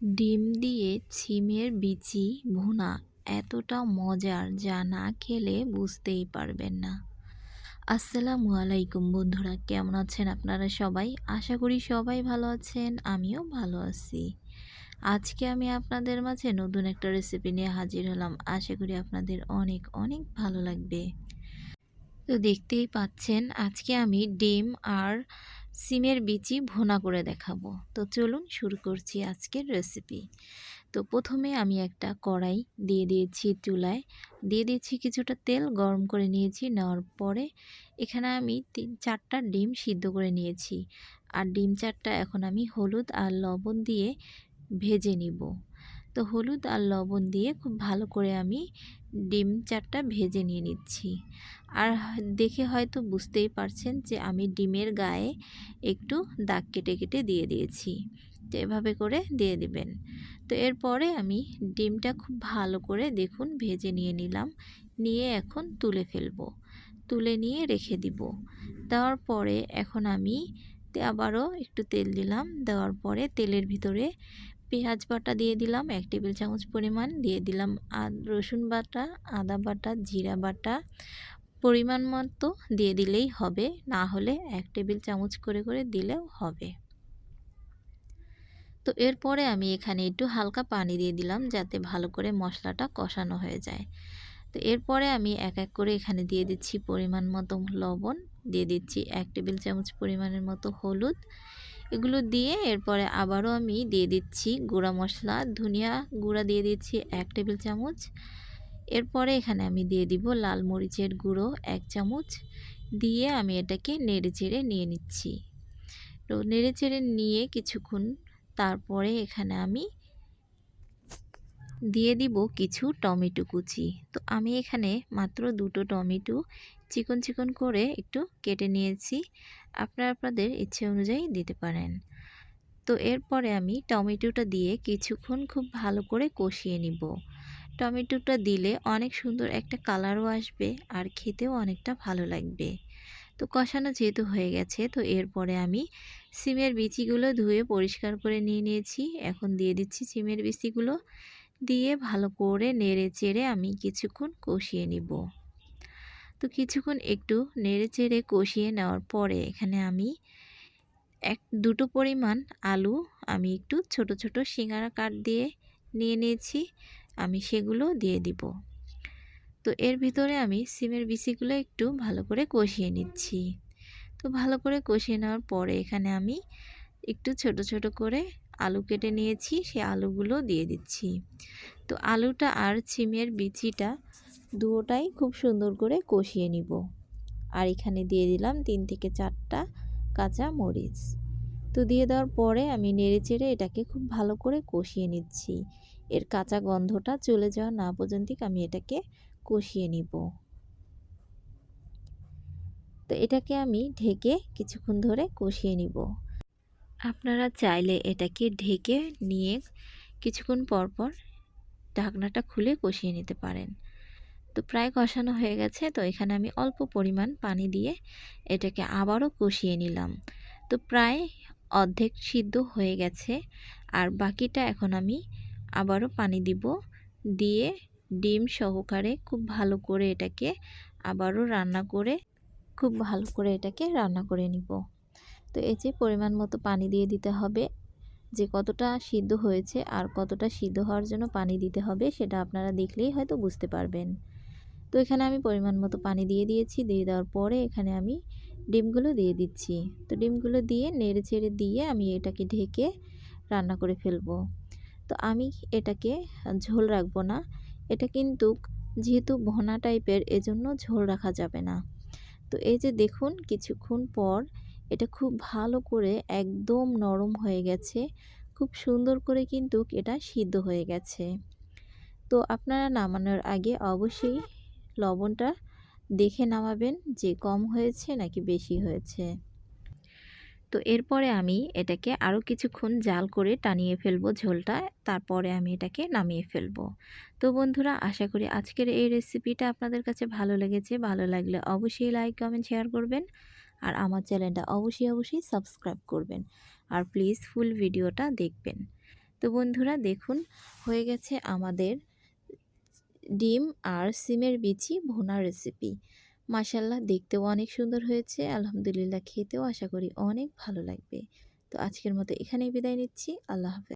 ডিম দিয়ে ছিমের বিচি, ভুনা, এতটা মজার যা না খেলে বুঝতেই পারবেন না। আসসালামু আলাইকুম বন্ধুরা, কেমন আছেন আপনারা সবাই? আশা করি সবাই ভালো আছেন, আমিও ভালো আছি। আজকে আমি আপনাদের মাঝে নতুন একটা রেসিপি নিয়ে হাজির হলাম। আশা করি আপনাদের অনেক অনেক ভালো লাগবে। তো দেখতেই পাচ্ছেন, আজকে আমি ডিম আর সিমের বিচি ভোনা করে দেখাবো। তো চলুন শুরু করছি আজকের রেসিপি তো প্রথমে আমি একটা কড়াই দিয়ে দিয়েছি চুলায়। দিয়ে দিয়েছি কিছুটা তেল, গরম করে নিয়েছি, নেওয়ার পরে এখানে আমি তিন, চারটা ডিম সিদ্ধ করে নিয়েছি। আর ডিম চারটা এখন আমি হলুদ আর লবণ দিয়ে ভেজে নিব। তো হলুদ আর লবণ দিয়ে খুব ভালো করে আমি ডিম চারটা ভেজে নিয়ে নিচ্ছি। আর দেখে হয়তো বুঝতেই পারছেন যে আমি ডিমের গায়ে একটু দাগ কেটে কেটে দিয়ে দিয়েছি। তো এভাবে করে দিয়ে দিবেন। তো এরপরে আমি ডিমটা খুব ভালো করে দেখুন ভেজে নিয়ে নিলাম। নিয়ে এখন তুলে ফেলব। তুলে নিয়ে রেখে দিব। দেওয়ার পরে এখন আমি আবারও একটু তেল দিলাম। দেওয়ার পরে তেলের ভিতরে পেঁয়াজ বাটা দিয়ে দিলাম, এক টেবিল চামচ পরিমাণ দিয়ে দিলাম রসুন বাটা, আদা বাটা, জিরা বাটা। পরিমাণ মতো দিয়ে দিলেই হবে, না হলে এক টেবিল চামচ করে করে দিলেও হবে। তো এরপরে আমি এখানে একটু হালকা পানি দিয়ে দিলাম যাতে ভালো করে মশলাটা কষানো হয়ে যায়। তো এরপরে আমি এক এক করে এখানে দিয়ে দিচ্ছি পরিমাণ মতো লবণ, দিয়ে দিচ্ছি এক টেবিল চামচ পরিমাণের মতো হলুদ এগুলো দিয়ে এরপরে আবারও আমি দিয়ে দিচ্ছি গুঁড়া মশলা, ধনিয়া গুঁড়া দিয়ে দিচ্ছি এক টেবিল চামচ। এরপরে এখানে আমি দিয়ে দিব লাল মরিচের গুঁড়ো এক চামচ। দিয়ে আমি এটাকে নেড়ে চেড়ে নিয়ে নিচ্ছি। তো নেড়ে চেড়ে নিয়ে কিছুক্ষণ তারপরে এখানে আমি দিয়ে দিব কিছু টমেটো কুচি। তো আমি এখানে মাত্র দুটো টমেটো চিকন চিকন করে একটু কেটে নিয়েছি। আপনারা আপনাদের ইচ্ছে অনুযায়ী দিতে পারেন। তো এরপরে আমি টমেটোটা দিয়ে কিছুক্ষণ খুব ভালো করে কষিয়ে নিব। টমেটোটা দিলে অনেক সুন্দর একটা কালারও আসবে আর খেতেও অনেকটা ভালো লাগবে। তো কষানো যেহেতু হয়ে গেছে, তো এরপরে আমি সিমের বিচিগুলো ধুয়ে পরিষ্কার করে নিয়ে নিয়েছি। এখন দিয়ে দিচ্ছি সিমের বিচিগুলো। দিয়ে ভালো করে নেড়ে চেড়ে আমি কিছুক্ষণ কষিয়ে নিব। তো কিছুক্ষণ একটু নেড়ে চেড়ে কষিয়ে নেওয়ার পরে এখানে আমি এক, দুটো পরিমাণ আলু আমি একটু ছোট ছোট সিঙ্গারা কাট দিয়ে নিয়ে নিয়েছি। আমি সেগুলো দিয়ে দিব। তো এর ভিতরে আমি সিমের বিচিগুলো একটু ভালো করে কষিয়ে নিচ্ছি। তো ভালো করে কষিয়ে নেওয়ার পরে এখানে আমি একটু ছোট ছোট করে আলু কেটে নিয়েছি। সে আলুগুলো দিয়ে দিচ্ছি। তো আলুটা আর সিমের বিচিটা দুটোটাই খুব সুন্দর করে কষিয়ে নিব। আর এখানে দিয়ে দিলাম তিন থেকে চারটা কাঁচা মরিচ। তো দিয়ে দেওয়ার পরে আমি নেড়ে চেড়ে এটাকে খুব ভালো করে কষিয়ে নিচ্ছি। এর কাঁচা গন্ধটা চলে যাওয়া না পর্যন্ত আমি এটাকে কষিয়ে নিব। তো এটাকে আমি ঢেকে কিছুক্ষণ ধরে কষিয়ে নিব। আপনারা চাইলে এটাকে ঢেকে নিয়ে কিছুক্ষণ পর পর ঢাকনাটা খুলে কষিয়ে নিতে পারেন। তো প্রায় কষানো হয়ে গেছে। তো এখানে আমি অল্প পরিমাণ পানি দিয়ে এটাকে আবারও কষিয়ে নিলাম। তো প্রায় অর্ধেক সিদ্ধ হয়ে গেছে। আর বাকিটা এখন আমি আবারও পানি দিব দিয়ে ডিম সহকারে খুব ভালো করে এটাকে আবারও রান্না করে, খুব ভালো করে এটাকে রান্না করে নিব। তো এই যে পরিমাণ মতো পানি দিয়ে দিতে হবে, যে কতটা সিদ্ধ হয়েছে আর কতটা সিদ্ধ হওয়ার জন্য পানি দিতে হবে সেটা আপনারা দেখলেই হয়তো বুঝতে পারবেন। তো এখানে আমি পরিমাণ মতো পানি দিয়ে দিয়েছি। দিয়ে দেওয়ার পরে এখানে আমি ডিমগুলো দিয়ে দিচ্ছি। তো ডিমগুলো দিয়ে নেড়ে চেড়ে দিয়ে আমি এটাকে ঢেকে রান্না করে ফেলব। তো আমি এটাকে ঝোল রাখব না। এটা কিন্তু যেহেতু ভনা টাইপের, এজন্য ঝোল রাখা যাবে না। তো এই যে দেখুন, কিছুক্ষণ পর এটা খুব ভালো করে একদম নরম হয়ে গেছে। খুব সুন্দর করে কিন্তু এটা সিদ্ধ হয়ে গেছে। তো আপনারা নামানোর আগে অবশ্যই লবণটা দেখে নামাবেন যে কম হয়েছে নাকি বেশি হয়েছে। তো এরপরে আমি এটাকে আরও কিছুক্ষণ জাল করে টানিয়ে ফেলব ঝোলটা, তারপরে আমি এটাকে নামিয়ে ফেলব। তো বন্ধুরা, আশা করি আজকের এই রেসিপিটা আপনাদের কাছে ভালো লেগেছে। ভালো লাগলে অবশ্যই লাইক, কমেন্ট, শেয়ার করবেন আর আমার চ্যানেলটা অবশ্যই অবশ্যই সাবস্ক্রাইব করবেন আর প্লিজ ফুল ভিডিওটা দেখবেন। তো বন্ধুরা, দেখুন, হয়ে গেছে আমাদের ডিম আর সিমের বিচি ভোনা রেসিপি মাসাল্লাহ দেখতেও অনেক সুন্দর হয়েছে। আলহামদুলিল্লাহ, খেতেও আশা করি অনেক ভালো লাগবে। তো আজকের মতো এখানেই বিদায় নিচ্ছি। আল্লাহ হাফেজ।